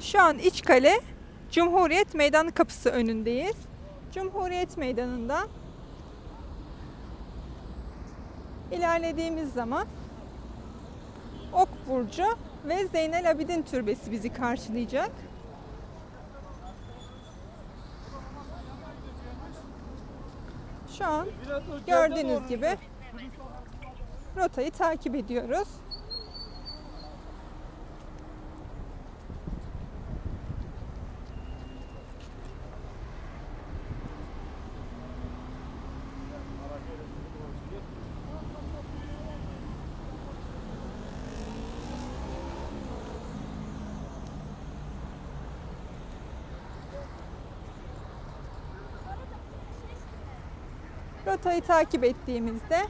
Şu an İçkale Cumhuriyet Meydanı kapısı önündeyiz. Cumhuriyet Meydanı'ndan ilerlediğimiz zaman Ok Burcu ve Zeynel Abidin Türbesi bizi karşılayacak. Şu an gördüğünüz gibi rotayı takip ediyoruz. Rotayı takip ettiğimizde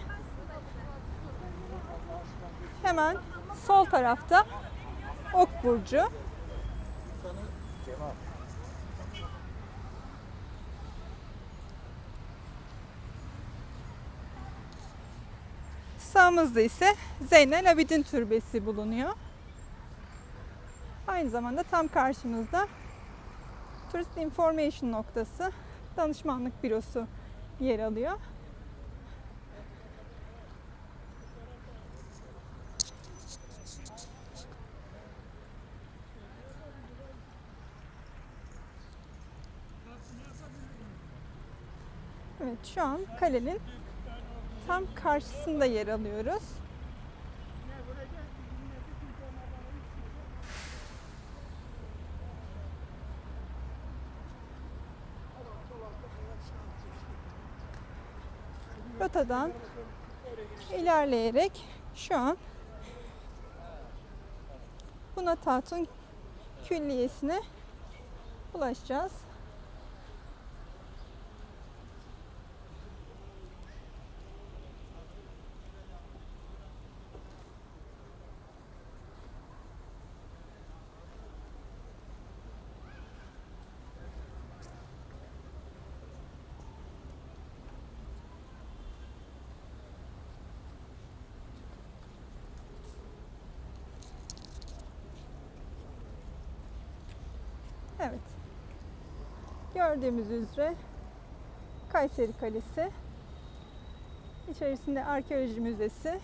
hemen sol tarafta Ok Burcu. Sağımızda ise Zeynel Abidin Türbesi bulunuyor. Aynı zamanda tam karşımızda Tourist Information noktası, danışmanlık bürosu yer alıyor. Evet şu an kalenin tam karşısında yer alıyoruz. rotadan ilerleyerek şu an Hunat Hatun Külliyesi'ne ulaşacağız. Evet. Gördüğümüz üzere Kayseri Kalesi. İçerisinde arkeoloji müzesi.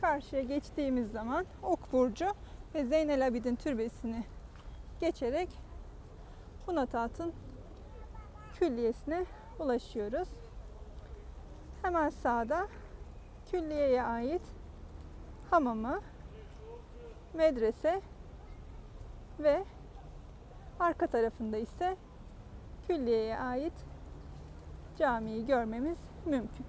Karşıya geçtiğimiz zaman Ok Burcu ve Zeynel Abidin Türbesi'ni geçerek Hunat Hatun Külliyesi'ne ulaşıyoruz. Hemen sağda külliyeye ait hamamı, medrese ve arka tarafında ise külliyeye ait camiyi görmemiz mümkün.